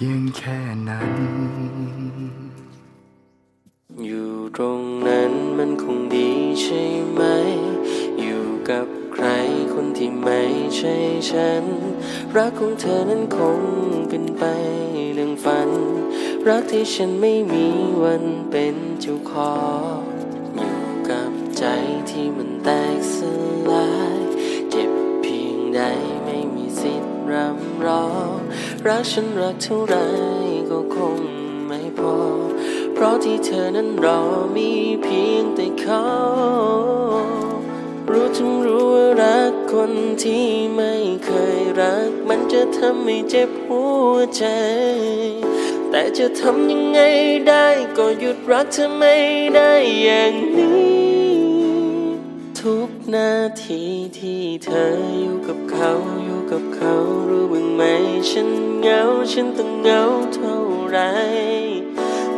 พียงแค่นั้น อยู่ตรงนั้นมันคงดีใช่ไหม อยู่กับใครคนที่ไม่ใช่ฉัน รักของเธอนั้นคงเป็นไปเรื่องฝัน รักที่ฉันไม่มีวันเป็นเจ้าของอยู่กับใจที่มันแตก รอรักฉันรักเท่าไรก็คงไม่พอ เพราะที่เธอนั้นรอมีเพียงแต่เขารู้ทั้งรู้ว่ารักคนที่ไม่เคยรัก มันจะทำให้เจ็บหัวใจ แต่จะทำยังไงได้ก็หยุดรักเธอไม่ได้อย่างนี้ ทุกนาทีที่เธออยู่กับเขาอยู่กับเขา ฉันเหงาฉันต้องเหงาเท่าไร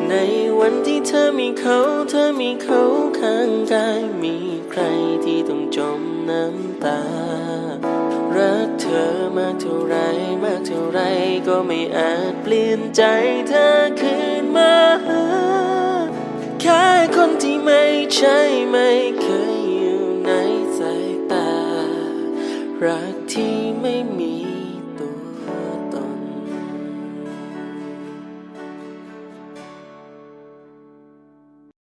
ในวันที่เธอมีเขาเธอมีเขาข้างกายมีใครที่ต้องจมน้ำตา รักเธอมากเท่าไรมากเท่าไรก็ไม่อาจเปลี่ยนใจเธอคืนมาหาแค่คนที่ไม่ใช่ไม่เคยอยู่ในสายตา รักที่ไม่มี